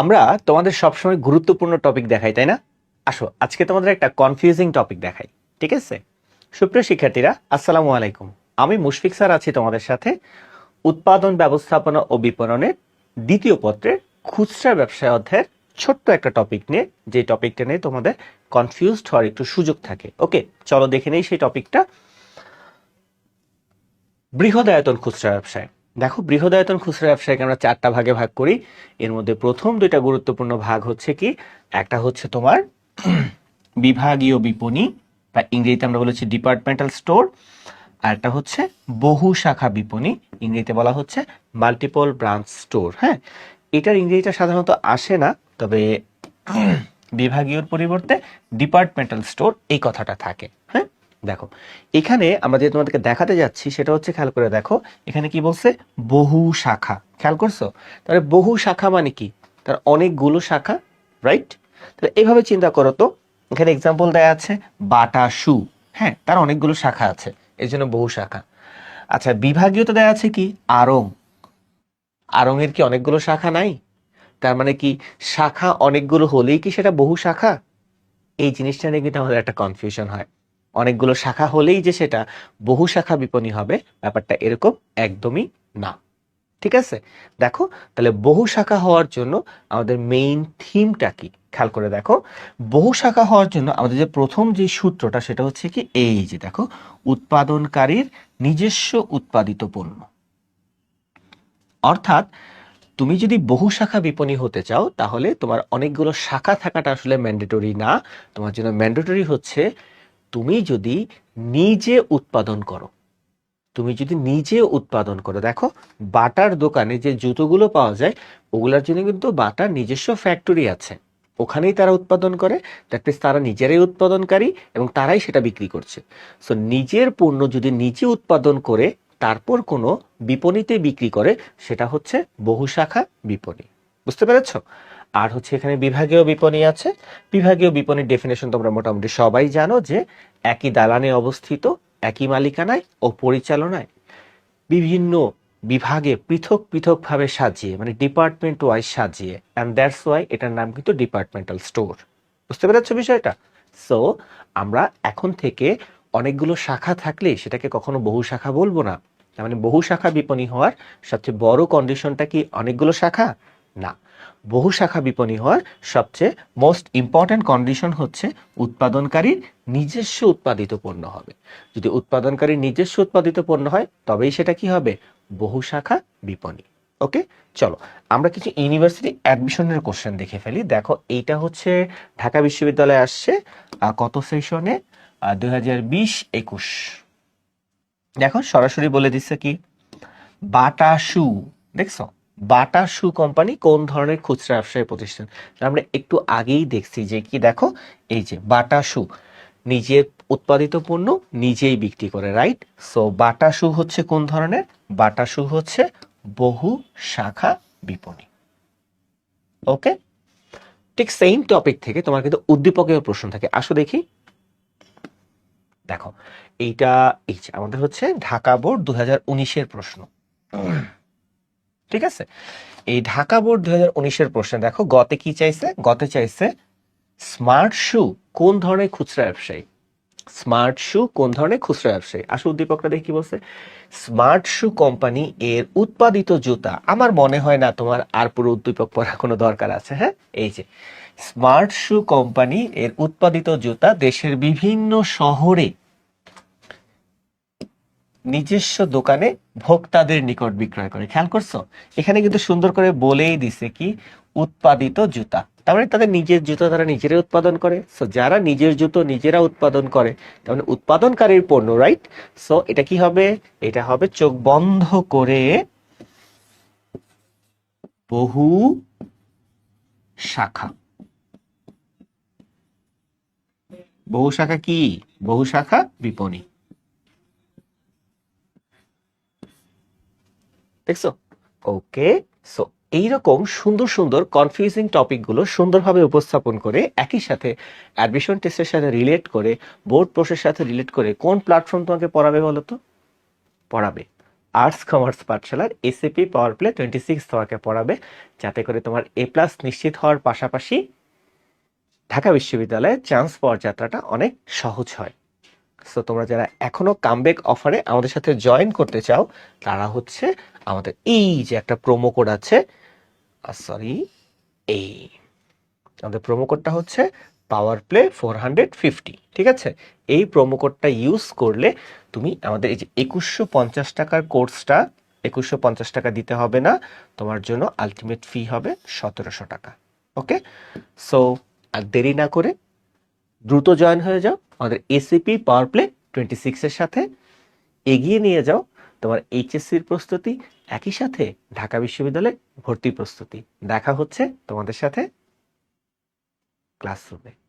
আমরা তোমাদের সবসময় গুরুত্বপূর্ণ টপিক দেখাই, তাই না? আসো, আজকে তোমাদের একটা কনফিউজিং টপিক দেখাই, ঠিক আছে? সুপ্রিয় শিক্ষার্থীরা, আসসালামু আলাইকুম। আমি মুশফিক স্যার আছি তোমাদের সাথে উৎপাদন ব্যবস্থাপনা ও বিপণনের দ্বিতীয় পত্রের খুচরা ব্যবসায় অধ্যায়ের ছোট্ট একটা টপিক নিয়ে যে টপিকটা নিয়ে তোমাদের কনফিউজড হওয়ার একটু সুযোগ থাকে। ওকে, চলো দেখে নেই সেই টপিকটা বৃহদায়তন খুচরা ব্যবসায়। দেখো, বৃহদায়তন খুচরা ব্যবসায়কে আমরা চারটা ভাগে ভাগ করি। এর মধ্যে প্রথম দুইটা গুরুত্বপূর্ণ ভাগ হচ্ছে কি? একটা হচ্ছে তোমার বিভাগীয় বিপণী, বা ইংরেজিতে আমরা বলেছি ডিপার্টমেন্টাল স্টোর আর একটা হচ্ছে বহু শাখা বিপণী, ইংরেজিতে বলা হচ্ছে মাল্টিপল ব্রাঞ্চ স্টোর হ্যাঁ? এটার ইংরেজিটা সাধারণত আসে না, তবে বিভাগীয়র পরিবর্তে ডিপার্টমেন্টাল স্টোর এই কথাটা থাকে। দেখো, এখানে আমরা যে তোমাদেরকে দেখাতে যাচ্ছি সেটা হচ্ছে খেয়াল করে দেখো, এখানে কি বলছে? বহু শাখা। খেয়াল করছ? তাহলে বহু শাখা মানে কি? তার অনেকগুলো শাখা রাইট তাহলে এইভাবে চিন্তা করো তো। এখানে এক্সাম্পল দেয়া আছে বাটা শু হ্যাঁ তার অনেকগুলো শাখা আছে, এর জন্য বহু শাখা। আচ্ছা বিভাগীয় তো দেয়া আছে কি? আরং। আরঙের কি অনেকগুলো শাখা নাই? তার মানে কি, শাখা অনেকগুলো হলেই কি সেটা বহু শাখা? এই জিনিসটা নিয়ে কিন্তু আমাদের একটা কনফিউশন হয়। অনেকগুলো শাখা হলেই যে সেটা বহু শাখা বিপণী হবে, ব্যাপারটা এরকম একদমই না। ঠিক আছে? দেখো, তাহলে বহু শাখা হওয়ার জন্য আমাদের মেইন থিমটা কি? খেয়াল করে দেখো। বহু শাখা হওয়ার জন্য আমাদের যে প্রথম যে সূত্রটা সেটা হচ্ছে কি? এই যে দেখো, উৎপাদনকারীর নিজস্ব উৎপাদিত পণ্য। অর্থাৎ তুমি যদি বহু শাখা বিপণী হতে চাও, তাহলে তোমার অনেকগুলো শাখা থাকাটা আসলে ম্যান্ডেটরি না। তোমার জন্য ম্যান্ডেটরি হচ্ছে তুমি যদি নিজে উৎপাদন করো, তুমি যদি নিজে উৎপাদন করো, দেখো বাটার দোকানে যে জুতোগুলো পাওয়া যায়, ওগুলোর জন্য কিন্তু বাটার নিজস্ব ফ্যাক্টরি আছে। ওখানেই তারা উৎপাদন করে দ্যাট মিনস তারা নিজেরাই উৎপাদনকারী এবং তারাই সেটা বিক্রি করছে। সো নিজের পণ্য যদি নিজে উৎপাদন করে, তারপর কোনো বিপণীতে বিক্রি করে, সেটা হচ্ছে বহু শাখা বিপণী। বুঝতে পেরেছ? আর হচ্ছে এখানে বিভাগীয় বিপণী আছে। বিভাগীয় বিপণীর ডেফিনেশন তোমরা মোটামুটি সবাই জানো যে একই দালানে অবস্থিত, একই মালিকানায় ও পরিচালনায় বিভিন্ন বিভাগে পৃথক পৃথকভাবে সাজিয়ে মানে ডিপার্টমেন্ট ওয়াইজ সাজিয়ে অ্যান্ড দ্যাটস ওয়াই এটার নাম কিন্তু ডিপার্টমেন্টাল স্টোর বুঝতে পেরেছ বিষয়টা? সো আমরা এখন থেকে অনেকগুলো শাখা থাকলে সেটাকে কখনো বহু শাখা বলব না। মানে বহু শাখা বিপণী হওয়ার সবচেয়ে বড় কন্ডিশনটা কি অনেকগুলো শাখা? না। বহু শাখা বিপণী হওয়ার সবচেয়ে মোস্ট ইম্পর্ট্যান্ট কন্ডিশন হচ্ছে উৎপাদনকারীর নিজস্ব উৎপাদিত পণ্য হবে। যদি উৎপাদনকারীর নিজস্ব উৎপাদিত পণ্য হয়, তবেই সেটা কি হবে? বহু শাখা বিপণী। ওকে? চলো, আমরা কিছু ইউনিভার্সিটি অ্যাডমিশনের কোশ্চেন দেখে ফেলি। দেখো, এইটা হচ্ছে ঢাকা বিশ্ববিদ্যালয়ে আসছে কত সেশনে দু হাজার বিশ একুশ। দেখো, সরাসরি বলে দিচ্ছে কি? বাটা শু দেখছ? বাটা শু কোম্পানি কোন ধরনের খুচরা ব্যবসায়ী প্রতিষ্ঠান? আমরা একটু আগেই দেখছি যে কি দেখো, এই যে বাটা শু নিজের উৎপাদিত পণ্য নিজেই বিক্রি করে রাইট সো বাটা শু হচ্ছে কোন ধরনের? বাটা শু হচ্ছে বহু শাখা বিপণী। ওকে ঠিক সেম টপিক থেকে তোমার কিন্তু উদ্দীপকের প্রশ্ন থাকে। আসো দেখি। দেখো, এইটা, এই আমাদের হচ্ছে ঢাকা বোর্ড দু হাজার উনিশের প্রশ্ন। ঠিক আছে? এই ঢাকা বোর্ড দু হাজার উনিশের প্রশ্নে দেখো, গতে কি চাইছে? গতে চাইছে স্মার্ট শু, কোন ধরনের খুচরা ব্যবসায়ী? স্মার্ট শু, কোন ধরনের খুচরা ব্যবসায়ী? আসলে উদ্দীপকটা দেখি বলছে? স্মার্ট শু কোম্পানি এর উৎপাদিত জুতা। আমার মনে হয় না তোমার আর পুরো উদ্দীপক পড়ার কোনো দরকার আছে হ্যাঁ? এই যে, স্মার্ট শু কোম্পানি এর উৎপাদিত জুতা দেশের বিভিন্ন শহরে নিজস্ব দোকানে ভোক্তাদের নিকট বিক্রয় করে। খেয়াল করছ? এখানে কিন্তু সুন্দর করে বলেই দিছে কি, উৎপাদিত জুতা। তার মানে তাদের নিজের জুতো তারা নিজেরাই উৎপাদন করে। সো যারা নিজের জুতো নিজেরা উৎপাদন করে, তার মানে উৎপাদনকারীর পণ্য রাইট সো এটা কি হবে? এটা হবে চোখ বন্ধ করে বহু শাখা। বহু শাখা কি? বহু শাখা বিপণী। দেখছ? ওকে সো এইরকম সুন্দর সুন্দর কনফিউজিং টপিকগুলো সুন্দরভাবে উপস্থাপন করে একই সাথে অ্যাডমিশন টেস্টের সাথে রিলেট করে বোর্ড প্রসেসের সাথে রিলেট করে কোন প্ল্যাটফর্ম তোমাকে পড়াবে বলো তো? পড়াবে। Arts commerce পাঠশালার ACP power play twenty six তোমাকে পড়াবে, যাতে করে তোমার এ প্লাস নিশ্চিত হওয়ার পাশাপাশি ঢাকা বিশ্ববিদ্যালয়ে চান্স পাওয়ার যাত্রাটা অনেক সহজ হয়। সো তোমরা যারা এখনও কামব্যাক অফারে আমাদের সাথে জয়েন করতে চাও, তারা হচ্ছে আমাদের এই যে একটা প্রোমো কোড আছে সরি এই আমাদের প্রোমো কোডটা হচ্ছে power play four hundred fifty ঠিক আছে? এই প্রোমো কোডটা ইউজ করলে তুমি আমাদের এই যে একুশশো পঞ্চাশ টাকার কোর্সটা একুশশো পঞ্চাশ টাকা দিতে হবে না, তোমার জন্য আলটিমেট ফি হবে সতেরোশো টাকা ওকে সো আর দেরি না করে দ্রুত জয়েন হয়ে যাও। আমাদের এসিপি পাওয়ার প্লে টোয়েন্টি সিক্সের সাথে এগিয়ে নিয়ে যাও। তোমার এইচএসসির প্রস্তুতি একই সাথে ঢাকা বিশ্ববিদ্যালয়ে ভর্তি প্রস্তুতি। দেখা হচ্ছে তোমাদের সাথে ক্লাসরুমে